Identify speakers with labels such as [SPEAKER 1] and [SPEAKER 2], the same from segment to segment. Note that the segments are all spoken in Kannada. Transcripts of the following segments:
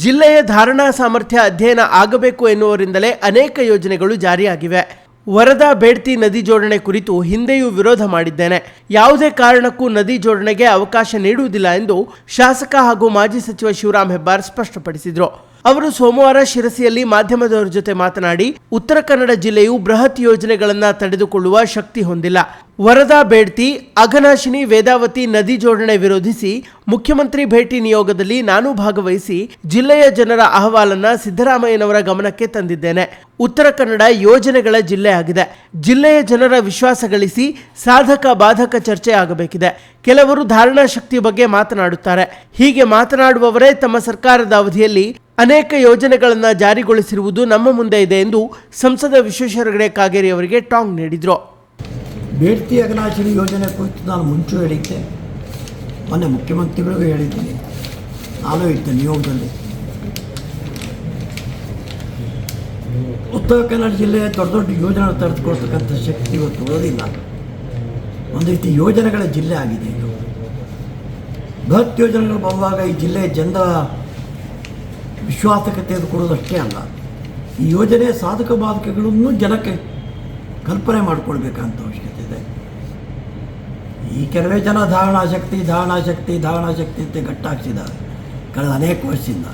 [SPEAKER 1] ಜಿಲ್ಲೆಯ ಧಾರಣಾ ಸಾಮರ್ಥ್ಯ ಅಧ್ಯಯನ ಆಗಬೇಕು ಎನ್ನುವರಿಂದಲೇ ಅನೇಕ ಯೋಜನೆಗಳು ಜಾರಿಯಾಗಿವೆ. ವರದಾ ಬೇಡ್ತಿ ನದಿ ಜೋಡಣೆ ಕುರಿತು ಹಿಂದೆಯೂ ವಿರೋಧ ಮಾಡಿದ್ದೇನೆ. ಯಾವುದೇ ಕಾರಣಕ್ಕೂ ನದಿ ಜೋಡಣೆಗೆ ಅವಕಾಶ ನೀಡುವುದಿಲ್ಲ ಎಂದು ಶಾಸಕ ಹಾಗೂ ಮಾಜಿ ಸಚಿವ ಶಿವರಾಮ್ ಹೆಬ್ಬಾರ್ ಸ್ಪಷ್ಟಪಡಿಸಿದರು. ಅವರು ಸೋಮವಾರ ಶಿರಸಿಯಲ್ಲಿ ಮಾಧ್ಯಮದವರ ಜೊತೆ ಮಾತನಾಡಿ, ಉತ್ತರ ಕನ್ನಡ ಜಿಲ್ಲೆಯು ಬೃಹತ್ ಯೋಜನೆಗಳನ್ನು ತಡೆದುಕೊಳ್ಳುವ ಶಕ್ತಿ ಹೊಂದಿಲ್ಲ. ವರದಾ ಬೇಡ್ತಿ, ಅಘನಾಶಿನಿ ವೇದಾವತಿ ನದಿ ಜೋಡಣೆ ವಿರೋಧಿಸಿ ಮುಖ್ಯಮಂತ್ರಿ ಭೇಟಿ ನಿಯೋಗದಲ್ಲಿ ನಾನು ಭಾಗವಹಿಸಿ ಜಿಲ್ಲೆಯ ಜನರ ಅಹವಾಲನ್ನ ಸಿದ್ದರಾಮಯ್ಯನವರ ಗಮನಕ್ಕೆ ತಂದಿದ್ದೇನೆ. ಉತ್ತರ ಕನ್ನಡ ಯೋಜನೆಗಳ ಜಿಲ್ಲೆ ಆಗಿದೆ. ಜಿಲ್ಲೆಯ ಜನರ ವಿಶ್ವಾಸ ಗಳಿಸಿ ಸಾಧಕ ಬಾಧಕ ಚರ್ಚೆ ಆಗಬೇಕಿದೆ. ಕೆಲವರು ಧಾರಣಾ ಶಕ್ತಿ ಬಗ್ಗೆ ಮಾತನಾಡುತ್ತಾರೆ. ಹೀಗೆ ಮಾತನಾಡುವವರೇ ತಮ್ಮ ಸರ್ಕಾರದ ಅವಧಿಯಲ್ಲಿ ಅನೇಕ ಯೋಜನೆಗಳನ್ನು ಜಾರಿಗೊಳಿಸಿರುವುದು ನಮ್ಮ ಮುಂದೆ ಇದೆ ಎಂದು ಸಂಸದ ವಿಶ್ವೇಶ್ವರ ಹೆಗಡೆ ಕಾಗೇರಿ ಅವರಿಗೆ ಟಾಂಗ್ ನೀಡಿದರು.
[SPEAKER 2] ಬೇಡ್ತಿ ಅಗನಾಶಿನಿ ಯೋಜನೆ ಕುರಿತು ನಾನು ಮುಂಚೆ ಹೇಳಿದ್ದೆ. ಮೊನ್ನೆ ಮುಖ್ಯಮಂತ್ರಿಗಳಿಗೂ ಹೇಳಿದ್ದೀನಿ. ನಾನು ಇದ್ದೆ ನಿಯೋಗದಲ್ಲಿ. ಉತ್ತರ ಕನ್ನಡ ಜಿಲ್ಲೆಯ ದೊಡ್ಡ ದೊಡ್ಡ ಯೋಜನೆ ತಡೆದುಕೊಳ್ತಕ್ಕಂಥ ಶಕ್ತಿ ಇವತ್ತು ಉಳಿದಿಲ್ಲ. ಒಂದು ರೀತಿ ಯೋಜನೆಗಳ ಜಿಲ್ಲೆ ಆಗಿದೆ ಇದು. ಬೃಹತ್ ಯೋಜನೆಗಳು ಬರುವಾಗ ಈ ಜಿಲ್ಲೆಯ ಜನರ ವಿಶ್ವಾಸಕ್ಕೆ ತೆಗೆದುಕೊಡೋದಷ್ಟೇ ಅಲ್ಲ. ಈ ಯೋಜನೆ ಸಾಧಕ ಬಾಧಕಗಳನ್ನು ಜನಕ್ಕೆ ಕಲ್ಪನೆ ಮಾಡಿಕೊಳ್ಬೇಕಂತ ಅವಶ್ಯಕತೆ ಇದೆ. ಈ ಕೆಲವೇ ಜನ ಧಾರಣಾಶಕ್ತಿ ಧಾರಣಾಶಕ್ತಿ ಧಾರಣಾಶಕ್ತಿ ಅಂತ ಗಟ್ಟಾಗ್ಸಿದ್ದಾರೆ. ಕಳೆದ ಅನೇಕ ವರ್ಷದಿಂದ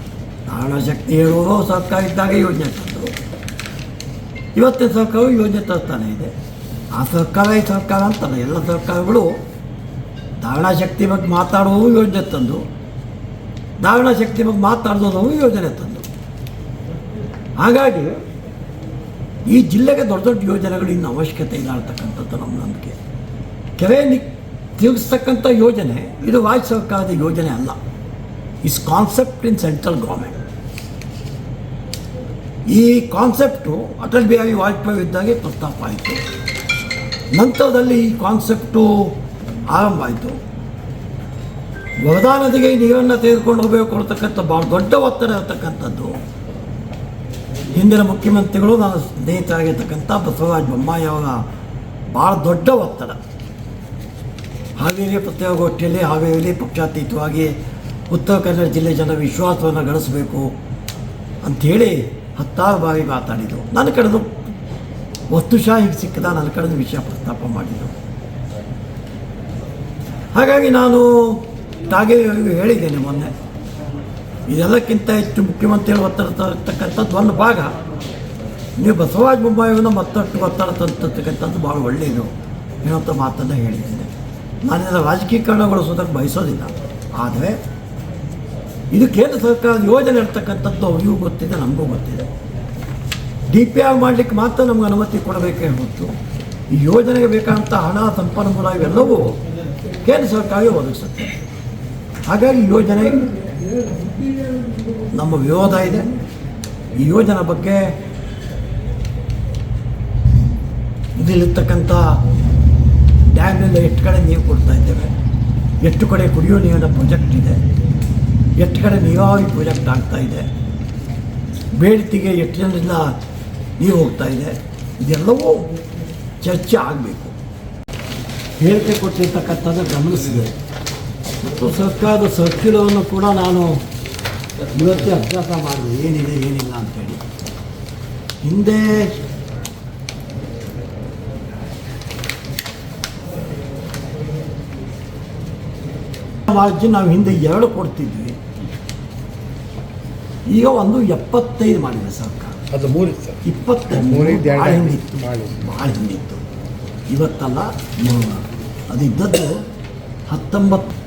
[SPEAKER 2] ಧಾರಣಾಶಕ್ತಿ ಹೇಳುವವರು ಸರ್ಕಾರ ಇದ್ದಾಗ ಯೋಜನೆ ತಂದರು. ಇವತ್ತಿನ ಸರ್ಕಾರವು ಯೋಜನೆ ತರ್ತಾನೆ ಇದೆ. ಆ ಸರ್ಕಾರ, ಈ ಸರ್ಕಾರ ಅಂತಲ್ಲ, ಎಲ್ಲ ಸರ್ಕಾರಗಳು ಧಾರಣಾಶಕ್ತಿ ಬಗ್ಗೆ ಮಾತಾಡುವ ಯೋಜನೆ ತಂದು ಧಾರಣಾಶಕ್ತಿ ಬಗ್ಗೆ ಮಾತಾಡಿದವರು ಯೋಜನೆ ತಂದು. ಹಾಗಾಗಿ ಈ ಜಿಲ್ಲೆಗೆ ದೊಡ್ಡ ದೊಡ್ಡ ಯೋಜನೆಗಳು ಇನ್ನು ಅವಶ್ಯಕತೆ ಇಲ್ಲ ಅಂತಕ್ಕಂಥದ್ದು ನಮ್ಮ ನಂಬಿಕೆ. ಕೆರೆ ನಿ ತಿರುಗಿಸ್ತಕ್ಕಂಥ ಯೋಜನೆ ಇದು ರಾಜ್ಯ ಸರ್ಕಾರದ ಯೋಜನೆ ಅಲ್ಲ. Is concept in central government ಈ ಕಾನ್ಸೆಪ್ಟು ಅಟಲ್ ಬಿಹಾರಿ ವಾಜಪೇಯಿ ಇದ್ದಾಗೆ ಪ್ರಸ್ತಾಪ ಆಯಿತು. ನಂತರದಲ್ಲಿ ಈ ಕಾನ್ಸೆಪ್ಟು ಆರಂಭ ಆಯಿತು. ವರದಾ ನದಿಗೆ ನೀರನ್ನು ತೆಗೆದುಕೊಂಡು ಹೋಗಬೇಕು ಅಂತಕ್ಕಂಥ ಭಾಳ ದೊಡ್ಡ ಒತ್ತಡ ಇರತಕ್ಕಂಥದ್ದು. ಹಿಂದಿನ ಮುಖ್ಯಮಂತ್ರಿಗಳು ನನ್ನ ಸ್ನೇಹಿತರಾಗಿರ್ತಕ್ಕಂಥ ಬಸವರಾಜ ಬೊಮ್ಮಾಯಿ ಅವರ ಭಾಳ ದೊಡ್ಡ ಒತ್ತಡ. ಹಾವೇರಿ ಪತ್ರಿಕಾಗೋಷ್ಠಿಯಲ್ಲಿ ಹಾವೇರಿಯಲ್ಲಿ ಪಕ್ಷಾತೀತವಾಗಿ ಉತ್ತರ ಕನ್ನಡ ಜಿಲ್ಲೆ ಜನ ವಿಶ್ವಾಸವನ್ನು ಗಳಿಸಬೇಕು ಅಂಥೇಳಿ ಹತ್ತಾರು ಬಾರಿ ಮಾತಾಡಿದರು. ನನ್ನ ಕಡೆದು ವಸ್ತುಶಾಹಿಗೆ ಸಿಕ್ಕದ ನನ್ನ ಕಡೆದು ವಿಷಯ ಪ್ರಸ್ತಾಪ ಮಾಡಿದರು. ಹಾಗಾಗಿ ನಾನು ಕಾಗೇರಿಯವರಿಗೂ ಹೇಳಿದ್ದೇನೆ ಮೊನ್ನೆ. ಇದೆಲ್ಲಕ್ಕಿಂತ ಹೆಚ್ಚು ಮುಖ್ಯಮಂತ್ರಿಗಳು ಒತ್ತಡ ತರ್ತಕ್ಕಂಥದ್ದು ಒಂದು ಭಾಗ. ನೀವು ಬಸವರಾಜ ಬೊಮ್ಮಾಯಿಯನ್ನು ಮತ್ತಷ್ಟು ಒತ್ತಡ ತಂತಕ್ಕಂಥದ್ದು ಭಾಳ ಒಳ್ಳೆಯದು. ಹೇಳುವಂಥ ಮಾತನ್ನು ಹೇಳಿದ್ದೇನೆ. ನಾನು ರಾಜಕೀಯಕರಣಗೊಳಿಸೋದಕ್ಕೆ ಬಯಸೋದಿಲ್ಲ. ಆದರೆ ಇದು ಕೇಂದ್ರ ಸರ್ಕಾರದ ಯೋಜನೆ ಇರ್ತಕ್ಕಂಥದ್ದು ಅವರಿಗೂ ಗೊತ್ತಿದೆ, ನಮಗೂ ಗೊತ್ತಿದೆ. ಡಿ ಪಿ ಆರ್ ಮಾಡಲಿಕ್ಕೆ ಮಾತ್ರ ನಮ್ಗೆ ಅನುಮತಿ ಕೊಡಬೇಕೇ ಹೊತ್ತು ಈ ಯೋಜನೆಗೆ ಬೇಕಾದಂಥ ಹಣ ಸಂಪನ್ಮೂಲ ಇವೆಲ್ಲವೂ ಕೇಂದ್ರ ಸರ್ಕಾರವೇ ಒದಗಿಸುತ್ತೆ. ಹಾಗಾಗಿ ಯೋಜನೆ ನಮ್ಮ ವಿರೋಧ ಇದೆ. ಈ ಯೋಜನೆ ಬಗ್ಗೆ ಇದಿಲ್ಲಿರ್ತಕ್ಕಂಥ ಡ್ಯಾಮ್ನಿಂದ ಎಷ್ಟು ಕಡೆ ನೀರು ಕೊಡ್ತಾ ಇದ್ದೇವೆ, ಎಷ್ಟು ಕಡೆ ಕುಡಿಯೋ ನೀರಿನ ಪ್ರಾಜೆಕ್ಟ್ ಇದೆ, ಎಷ್ಟು ಕಡೆ ನೀರಾವರಿ ಪ್ರಾಜೆಕ್ಟ್ ಆಗ್ತಾ ಇದೆ, ಬೇಡಿಕೆಗೆ ಎಷ್ಟು ಜನರಿಂದ ನೀರು ಹೋಗ್ತಾ ಇದೆ, ಇದೆಲ್ಲವೂ ಚರ್ಚೆ ಆಗಬೇಕು. ಹೇಳಿಕೆ ಕೊಟ್ಟಿರ್ತಕ್ಕಂಥದ್ದು ಗಮನಿಸಿದೆ ಮತ್ತು ಸರ್ಕಾರದ ಸರ್ಕ್ಯುಲವನ್ನು ಕೂಡ ನಾನು ಇವತ್ತೇ ಅಭ್ಯಾಸ ಮಾಡಿದೆ. ಏನಿದೆ ಏನಿಲ್ಲ ಅಂತೇಳಿ. ಹಿಂದೆ ಮಾರ್ಜಿನ್ ನಾವು ಹಿಂದೆ ಎರಡು ಕೊಡ್ತಿದ್ವಿ. ಈಗ ಒಂದು ಎಪ್ಪತ್ತೈದು ಮಾಡಿದೆ ಸರ್ಕಾರ.
[SPEAKER 3] ಅದು ಸರ್.
[SPEAKER 2] ಇಪ್ಪತ್ತೈದು. ಭಾಳ ಹಿಂದಿತ್ತು.
[SPEAKER 3] ಮಾಡಿ.
[SPEAKER 2] ಭಾಳ ಹಿಂದಿತ್ತು. ಇವತ್ತಲ್ಲ ಮೂರು. ಅದು ಇದ್ದದ್ದು ಹತ್ತೊಂಬತ್ತು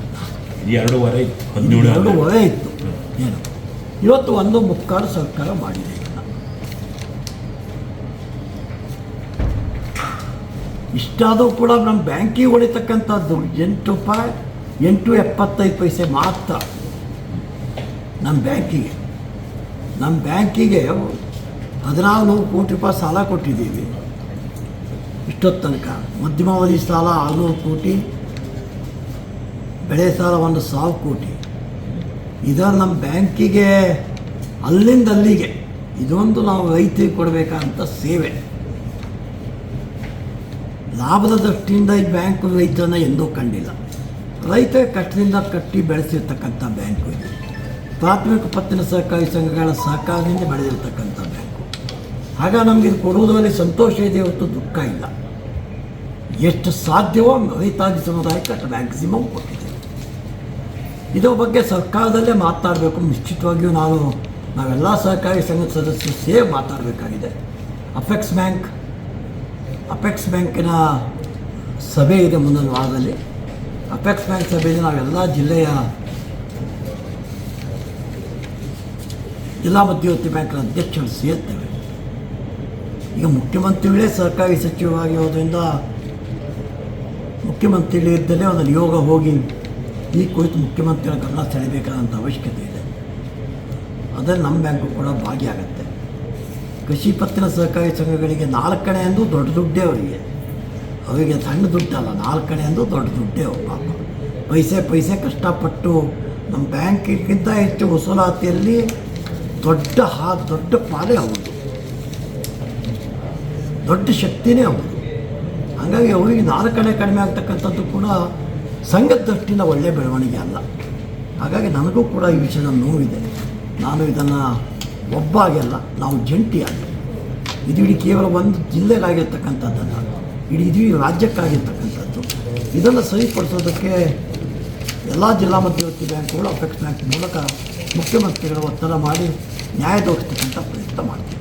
[SPEAKER 4] ಎರಡೂವರೆ ಹದಿನೇಳು
[SPEAKER 2] ಎರಡೂವರೆ ಇತ್ತು. ಏನು? ಇವತ್ತು ಒಂದು ಮುಕ್ಕಾಲು ಸರ್ಕಾರ ಮಾಡಿದೆ ಇಷ್ಟಾದರೂ ಕೂಡ ನಮ್ಮ ಬ್ಯಾಂಕಿಗೆ ಹೊಡಿತಕ್ಕಂಥದ್ದು ಎಂಟು ರೂಪಾಯಿ, ಎಂಟು ಎಪ್ಪತ್ತೈದು ಪೈಸೆ ಮಾತ್ರ ನಮ್ಮ ಬ್ಯಾಂಕಿಗೆ. ನಮ್ಮ ಬ್ಯಾಂಕಿಗೆ ಹದಿನಾರು ನೂರು ಕೋಟಿ ರೂಪಾಯಿ ಸಾಲ ಕೊಟ್ಟಿದ್ದೀವಿ. ಇಷ್ಟೊತ್ತು ತನಕ ಮಧ್ಯಮಾವಧಿ ಸಾಲ ಆರುನೂರು ಕೋಟಿ ಬೆಳೆ ಸಾಲ ಒಂದು ಸಾವಿರ ಕೋಟಿ. ಇದನ್ನು ನಮ್ಮ ಬ್ಯಾಂಕಿಗೆ ಅಲ್ಲಿಂದ ಅಲ್ಲಿಗೆ. ಇದೊಂದು ನಾವು ರೈತರಿಗೆ ಕೊಡಬೇಕಂತ ಸೇವೆ. ಲಾಭದ ದೃಷ್ಟಿಯಿಂದ ಈ ಬ್ಯಾಂಕ್ ರೈತರನ್ನ ಎಂದೂ ಕಂಡಿಲ್ಲ. ರೈತ ಕಷ್ಟದಿಂದ ಕಟ್ಟಿ ಬೆಳೆಸಿರ್ತಕ್ಕಂಥ ಬ್ಯಾಂಕು ಇದು. ಪ್ರಾಥಮಿಕ ಪತ್ತಿನ ಸಹಕಾರಿ ಸಂಘಗಳ ಸಹಕಾರದಿಂದ ಬೆಳೆದಿರ್ತಕ್ಕಂಥ ಬ್ಯಾಂಕು. ಆಗ ನಮಗೆ ಇದು ಕೊಡುವುದರಲ್ಲಿ ಸಂತೋಷ ಇದೆ ಹೊತ್ತು ದುಃಖ ಇಲ್ಲ. ಎಷ್ಟು ಸಾಧ್ಯವೋ ರೈತಾದಿ ಸಮುದಾಯಕ್ಕೆ ಅಷ್ಟು ಮ್ಯಾಕ್ಸಿಮಮ್ ಕೊಟ್ಟಿದೆ. ಇದರ ಬಗ್ಗೆ ಸರ್ಕಾರದಲ್ಲೇ ಮಾತನಾಡಬೇಕು ನಿಶ್ಚಿತವಾಗಿಯೂ ನಾನು ನಾವೆಲ್ಲ ಸಹಕಾರಿ ಸಂಘದ ಸದಸ್ಯರು ಸೇರಿ ಮಾತಾಡಬೇಕಾಗಿದೆ. ಅಪೆಕ್ಸ್ ಬ್ಯಾಂಕ್ ಅಪೆಕ್ಸ್ ಬ್ಯಾಂಕಿನ ಸಭೆ ಇದೆ ಮುಂದಿನ ವಾರದಲ್ಲಿ. ಅಪೆಕ್ಸ್ ಬ್ಯಾಂಕ್ ಸಭೆಯಲ್ಲಿ ನಾವೆಲ್ಲ ಜಿಲ್ಲೆಯ ಜಿಲ್ಲಾ ಮಧ್ಯವರ್ತಿ ಬ್ಯಾಂಕ್ನ ಅಧ್ಯಕ್ಷರು ಸೇರ್ತೇವೆ. ಈಗ ಮುಖ್ಯಮಂತ್ರಿಗಳೇ ಸರ್ಕಾರಿ ಸಚಿವರಾಗಿರೋದ್ರಿಂದ ಮುಖ್ಯಮಂತ್ರಿಗಳಿದ್ದಲೇ ಒಂದು ನಿಯೋಗ ಹೋಗಿ ಈ ಕುರಿತು ಮುಖ್ಯಮಂತ್ರಿಗಳ ಗಮನ ಸೆಳೆಯಬೇಕಾದಂಥ ಅವಶ್ಯಕತೆ ಇದೆ. ಅದರಲ್ಲಿ ನಮ್ಮ ಬ್ಯಾಂಕು ಕೂಡ ಭಾಗಿಯಾಗುತ್ತೆ. ಕೃಷಿ ಪತ್ತಿನ ಸಹಕಾರಿ ಸಂಘಗಳಿಗೆ ನಾಲ್ಕನೇ ಎಂದು ದೊಡ್ಡ ದುಡ್ಡೇ ಅವರಿಗೆ. ಅವರಿಗೆ ಸಣ್ಣ ದುಡ್ಡಲ್ಲ, ನಾಲ್ಕನೇ ಎಂದು ದೊಡ್ಡ ದುಡ್ಡೇ ಪಾಪ. ಪೈಸೆ ಪೈಸೆ ಕಷ್ಟಪಟ್ಟು ನಮ್ಮ ಬ್ಯಾಂಕಿಗಿಂತ ಹೆಚ್ಚು ವಸೂಲಾತಿಯಲ್ಲಿ ದೊಡ್ಡ ಹಾ, ದೊಡ್ಡ ಪಾಲೇ ಹೌದು ದೊಡ್ಡ ಶಕ್ತಿನೇ ಹೌದು ಹಾಗಾಗಿ ಅವರಿಗೆ ನಾಲ್ಕನೇ ಕಡಿಮೆ ಆಗ್ತಕ್ಕಂಥದ್ದು ಕೂಡ ಸಂಘದ ದೃಷ್ಟಿಯಿಂದ ಒಳ್ಳೆಯ ಬೆಳವಣಿಗೆ ಅಲ್ಲ. ಹಾಗಾಗಿ ನನಗೂ ಕೂಡ ಈ ವಿಷಯದ ನೋವಿದೆ. ನಾನು ಇದನ್ನು ಒಬ್ಬಾಗೆಲ್ಲ ನಾವು ಜಂಟಿಯಾಗಿ ಇದು ಇಡೀ ಕೇವಲ ಒಂದು ಜಿಲ್ಲೆಗಾಗಿರ್ತಕ್ಕಂಥದ್ದಲ್ಲ, ಇಡೀ ಇಡೀ ರಾಜ್ಯಕ್ಕಾಗಿರ್ತಕ್ಕಂಥದ್ದು. ಇದನ್ನು ಸರಿಪಡಿಸೋದಕ್ಕೆ ಎಲ್ಲ ಜಿಲ್ಲಾ ಮಧ್ಯವರ್ತಿ ಬ್ಯಾಂಕ್ಗಳು, ಅಪೆಕ್ಸ್ ಬ್ಯಾಂಕ್ ಮೂಲಕ ಮುಖ್ಯಮಂತ್ರಿಗಳ ಒತ್ತಡ ಮಾಡಿ ನ್ಯಾಯ ದೊರಕಿಸ್ತಕ್ಕಂಥ ಪ್ರಯತ್ನ ಮಾಡ್ತೀವಿ.